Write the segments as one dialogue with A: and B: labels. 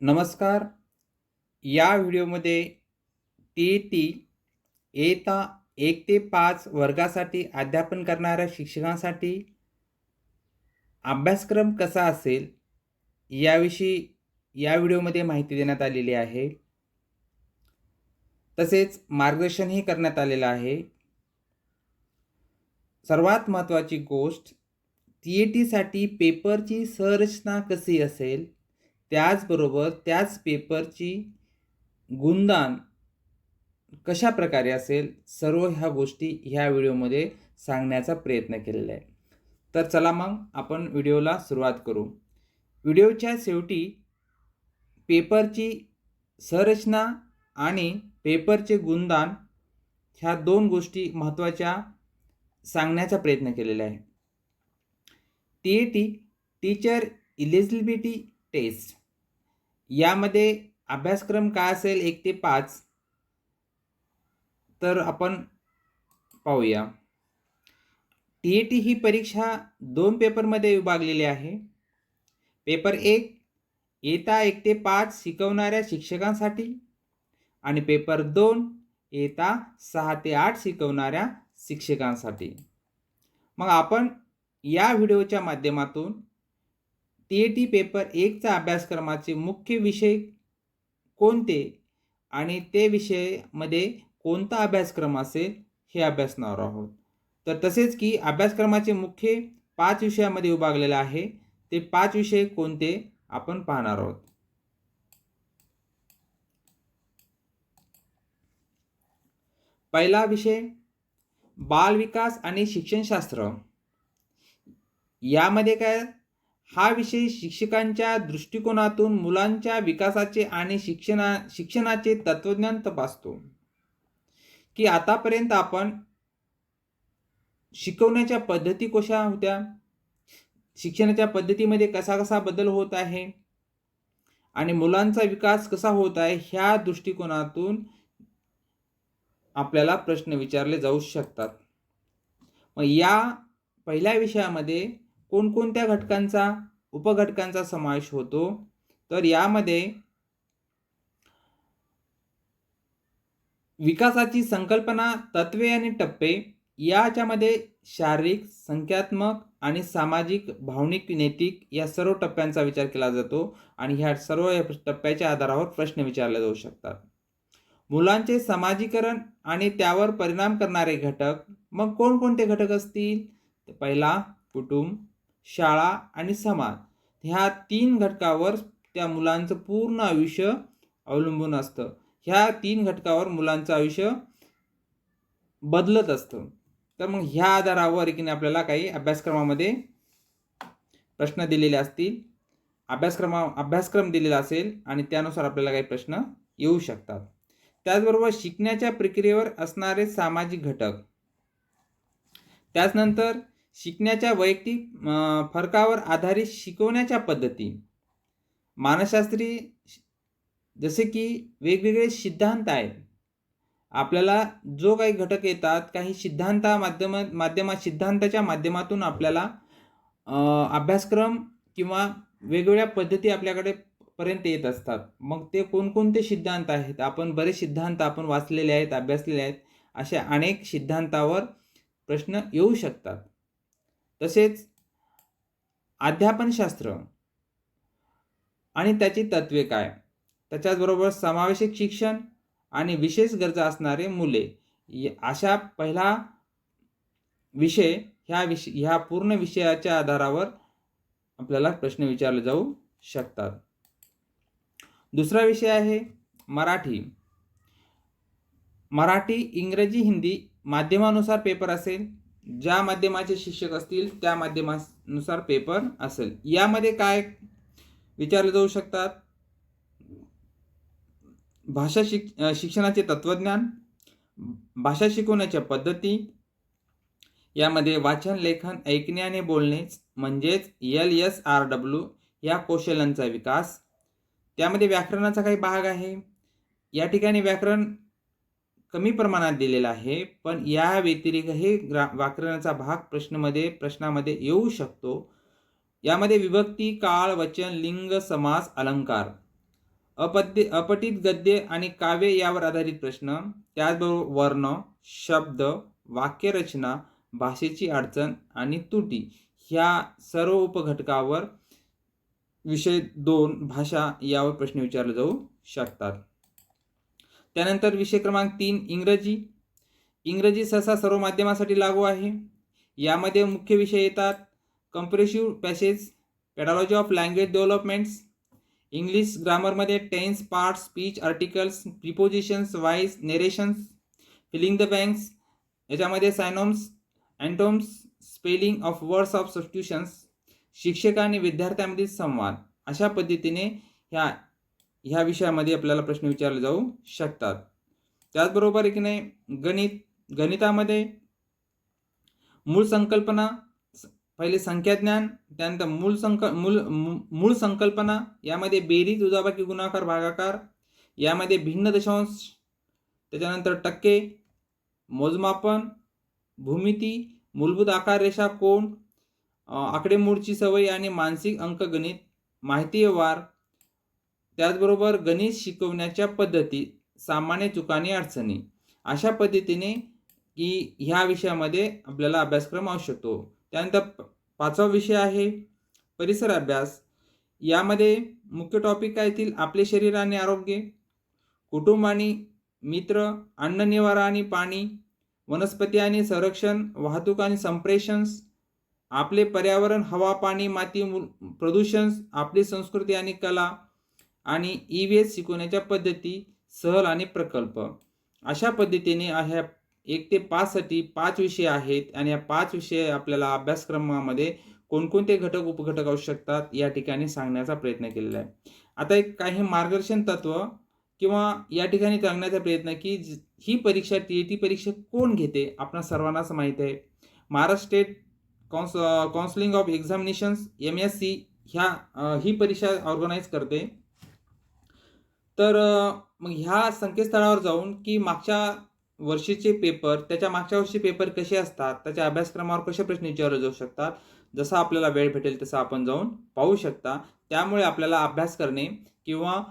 A: नमस्कार. या व्हिडिओमध्ये टी टी एता एक ते पाच वर्गासाठी अध्यापन करणाऱ्या शिक्षकांसाठी अभ्यासक्रम कसा असेल याविषयी या व्हिडिओमध्ये माहिती देण्यात आलेली आहे. तसेच मार्गदर्शनही करण्यात आलेलं आहे. सर्वात महत्त्वाची गोष्ट टी ए टीसाठी पेपरची संरचना कशी असेल त्याचबरोबर त्याच पेपरची गुणदान कशा प्रकारे असेल सर्व ह्या गोष्टी ह्या व्हिडिओमध्ये सांगण्याचा प्रयत्न केलेला आहे. तर चला मग आपण व्हिडिओला सुरुवात करू. व्हिडिओच्या शेवटी पेपरची संरचना आणि पेपरचे गुणदान ह्या दोन गोष्टी महत्त्वाच्या सांगण्याचा प्रयत्न केलेला आहे. T A T teacher eligibility test. यामध्ये अभ्यासक्रम काय असेल? एक ते पाच. तर आपण पाहूया. टी ई टी ही परीक्षा दोन पेपरमध्ये विभागलेली आहे. पेपर एक येता एक ते पाच शिकवणाऱ्या शिक्षकांसाठी आणि पेपर दोन येता सहा ते आठ शिकवणाऱ्या शिक्षकांसाठी. मग आपण या व्हिडिओच्या माध्यमातून टी ए टी पेपर एकचा अभ्यासक्रमाचे मुख्य विषय कोणते आणि ते विषयामध्ये कोणता अभ्यासक्रम असेल हे अभ्यासणार आहोत. तर तसेच की अभ्यासक्रमाचे मुख्य पाच विषयामध्ये विभागलेले आहे ते पाच विषय कोणते आपण पाहणार आहोत. पहिला विषय बालविकास आणि शिक्षणशास्त्र. यामध्ये काय हा विषय शिक्षकांच्या दृष्टिकोनातून मुलांच्या विकासाचे आणि शिक्षणा शिक्षणाचे तत्त्वज्ञान तपासतो. की आतापर्यंत आपण शिकवण्याच्या पद्धती कशा होत्या? शिक्षणाच्या पद्धतीमध्ये कसा कसा बदल होत आहे? आणि मुलांचा विकास कसा होत आहे? ह्या दृष्टिकोनातून आपल्याला प्रश्न विचारले जाऊ शकतात. मग या पहिल्या विषयामध्ये कोणकोणत्या घटकांचा उपघटकांचा समावेश होतो? तर यामध्ये विकासाची संकल्पना तत्वे आणि टप्पे याच्यामध्ये शारीरिक संख्यात्मक आणि सामाजिक भावनिक नैतिक या सर्व टप्प्यांचा विचार केला जातो आणि ह्या सर्व टप्प्याच्या आधारावर प्रश्न विचारले जाऊ शकतात. मुलांचे समाजीकरण आणि त्यावर परिणाम करणारे घटक मग कोणकोणते घटक असतील? पहिला कुटुंब. शाळा आणि समाज. ह्या तीन घटकावर त्या मुलांचं पूर्ण आयुष्य अवलंबून असतं. ह्या तीन घटकावर मुलांचं आयुष्य बदलत असतं. तर मग ह्या आधारावर की आपल्याला काही अभ्यासक्रमामध्ये प्रश्न दिलेले असतील. अभ्यासक्रमा अभ्यासक्रम दिलेला असेल आणि त्यानुसार आपल्याला काही प्रश्न येऊ शकतात. त्याचबरोबर शिकण्याच्या प्रक्रियेवर असणारे सामाजिक घटक. त्याचनंतर शिकण्याच्या वैयक्तिक फरकावर आधारित शिकवण्याच्या पद्धती. मानसशास्त्री जसे की वेगवेगळे सिद्धांत आहेत. आपल्याला जो काही घटक येतात काही सिद्धांता माध्यम माध्यमा सिद्धांताच्या माध्यमातून आपल्याला अभ्यासक्रम किंवा वेगवेगळ्या पद्धती आपल्याकडे पर्यंत येत असतात. मग ते कोणकोणते सिद्धांत आहेत? आपण बरेच सिद्धांत आपण वाचलेले आहेत अभ्यासलेले आहेत अशा अनेक सिद्धांतावर प्रश्न येऊ शकतात. तसेच अध्यापनशास्त्र आणि त्याची तत्वे काय? त्याच्याचबरोबर समावेशक शिक्षण आणि विशेष गरजा असणारे मुले. अशा पहिला विषय ह्या विषय ह्या पूर्ण विषयाच्या आधारावर आपल्याला प्रश्न विचारले जाऊ शकतात. दुसरा विषय आहे मराठी. मराठी इंग्रजी हिंदी माध्यमानुसार पेपर असेल ज्या माध्यमाचे शिक्षक असतील त्या माध्यमानुसार पेपर असेल. यामध्ये काय विचारले जाऊ शकतात? भाषा शिक शिक्षणाचे तत्त्वज्ञान भाषा शिकवण्याच्या पद्धती यामध्ये वाचन लेखन ऐकणे आणि बोलणे म्हणजेच एल एस आर डब्ल्यू या कौशल्यांचा विकास. त्यामध्ये व्याकरणाचा काही भाग आहे. या ठिकाणी व्याकरण कमी प्रमाणात दिलेला आहे पण या व्यतिरिक्त हे ग्रा व्याकरणाचा भाग प्रश्नमध्ये प्रश्नामध्ये येऊ शकतो. यामध्ये विभक्ती काळ वचन लिंग समास अलंकार. अपद्य अपटित गद्य आणि काव्य यावर आधारित प्रश्न. त्याचबरोबर वर्ण शब्द वाक्यरचना भाषेची अडचण आणि त्रुटी ह्या सर्व उपघटकावर विषय दोन भाषा यावर प्रश्न विचारले जाऊ शकतात. त्यानंतर विषय क्रमांक तीन इंग्रजी. इंग्रजी सहसा सर्व माध्यमासाठी लागू आहे. यामध्ये मुख्य विषय येतात comprehensive passage pedology of language developments English ग्रामरमध्ये tense part speech articles prepositions voice narrations filling the banks याच्यामध्ये synonyms antonyms spelling of words of substitutions शिक्षक आणि विद्यार्थ्यांमधील संवाद. अशा पद्धतीने ह्या ह्या विषयामध्ये आपल्याला प्रश्न विचारले जाऊ शकतात. त्याचबरोबर एक की नाही गणित गणितामध्ये मूळ संकल्पना पहिले संख्याज्ञान त्यानंतर मूळ संक मूल मूळ संकल्पना यामध्ये बेरीज उजाबाकी गुणाकार भागाकार यामध्ये भिन्न दशांश त्याच्यानंतर टक्के मोजमापन भूमिती मूलभूत आकार रेषा कोण आकडेमोडची सवय आणि मानसिक अंकगणित माहिती व्यवहार त्याचबरोबर गणित शिकवण्याच्या पद्धती सामान्य चुकाने अडचणी. अशा पद्धतीने की ह्या विषयामध्ये आपल्याला अभ्यासक्रम असू शकतो त्यानंतर पाचवा विषय आहे परिसर अभ्यास. यामध्ये मुख्य टॉपिक काय येतील? आपले शरीर आणि आरोग्य कुटुंब आणि मित्र अन्न निवारा आणि पाणी वनस्पती आणि संरक्षण वाहतूक आणि संप्रेषण आपले पर्यावरण हवा पाणी माती प्रदूषण आपली संस्कृती आणि कला आणि ई वेस्ट एस शिकवण्याच्या पद्धती सहल आणि प्रकल्प. अशा पद्धतीने ह्या एक ते पाचसाठी पाच विषय आहेत आणि या पाच विषय आपल्याला अभ्यासक्रमामध्ये कोणकोणते घटक उपघटक असू शकतात या ठिकाणी सांगण्याचा प्रयत्न केलेला आहे. आता एक काही मार्गदर्शन तत्व किंवा या ठिकाणी सांगण्याचा प्रयत्न की ही परीक्षा टी ए टी परीक्षा कोण घेते आपणा सर्वांनाच माहीत आहे. Maharashtra state cons counselling of examinations M S C ह्या ही परीक्षा ऑर्गनाईज करते. तर मग ह्या संकेतस्थळावर जाऊन की मागच्या वर्षीचे पेपर त्याच्या मागच्या वर्षी पेपर कसे असतात? त्याच्या अभ्यासक्रमावर कसे प्रश्न विचारले जाऊ शकतात? जसा आपल्याला वेळ भेटेल तसा आपण जाऊन पाहू शकता. त्यामुळे आपल्याला अभ्यास करणे किंवा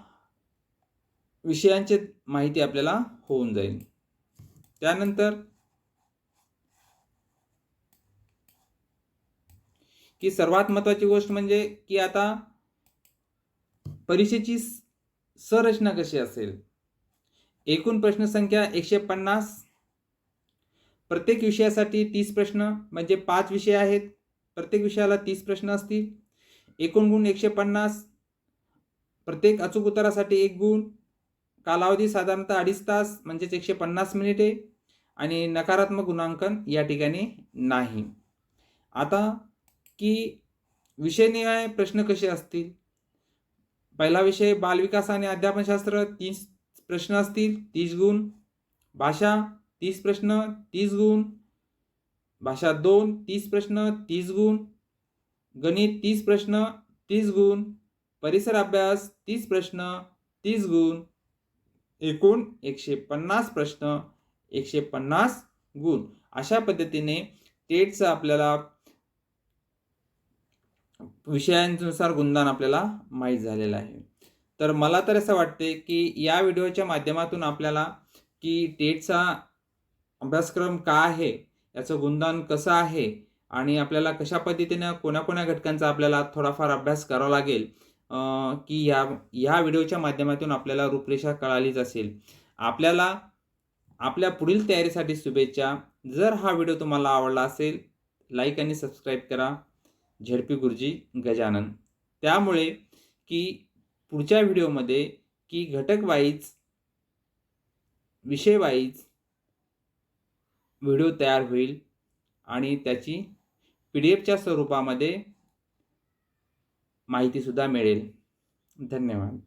A: विषयांची माहिती आपल्याला होऊन जाईल. त्यानंतर की सर्वात महत्त्वाची गोष्ट म्हणजे की आता परीक्षेची संरचना कशी असेल? एकूण प्रश्नसंख्या एकशे पन्नास. प्रत्येक विषयासाठी तीस प्रश्न म्हणजे पाच विषय आहेत. प्रत्येक विषयाला तीस प्रश्न असतील. एकूण गुण एकशे पन्नास. प्रत्येक अचूक उत्तरासाठी एक गुण. कालावधी साधारणतः अडीच तास म्हणजेच एकशे पन्नास मिनिटे. आणि नकारात्मक गुणांकन या ठिकाणी नाही. आता की विषयनिहाय प्रश्न कसे असतील? पहिला विषय बालविकास आणि अध्यापनशास्त्र तीस प्रश्न असतील तीस गुण. भाषा तीस प्रश्न तीस गुण. भाषा दोन तीस प्रश्न तीस गुण. गणित तीस प्रश्न तीस गुण. परिसर अभ्यास तीस प्रश्न तीस गुण. एकूण एकशे पन्नास प्रश्न एकशे पन्नास गुण. अशा पद्धतीने टेटचं आपल्याला विषयांनुसार गुणदान आपल्याला माहीत झालेलं आहे. तर मला तर असं वाटते की या व्हिडिओच्या माध्यमातून आपल्याला की टेटचा अभ्यासक्रम का आहे याचं गुणदान कसं आहे आणि आपल्याला कशा पद्धतीनं कोणाकोण्या घटकांचा आपल्याला थोडाफार अभ्यास करावा लागेल की या ह्या व्हिडिओच्या माध्यमातून आपल्याला रूपरेषा कळालीच असेल. आपल्याला आपल्या पुढील तयारीसाठी शुभेच्छा. जर हा व्हिडिओ तुम्हाला आवडला असेल लाईक आणि सबस्क्राईब करा. झेडपी गुरुजी गजानन. त्यामुळे की पुढच्या व्हिडिओमध्ये की घटक वाईज विषय वाईज व्हिडिओ तयार होईल आणि त्याची पी डी एफच्या स्वरूपामध्ये माहितीसुद्धा मिळेल. धन्यवाद.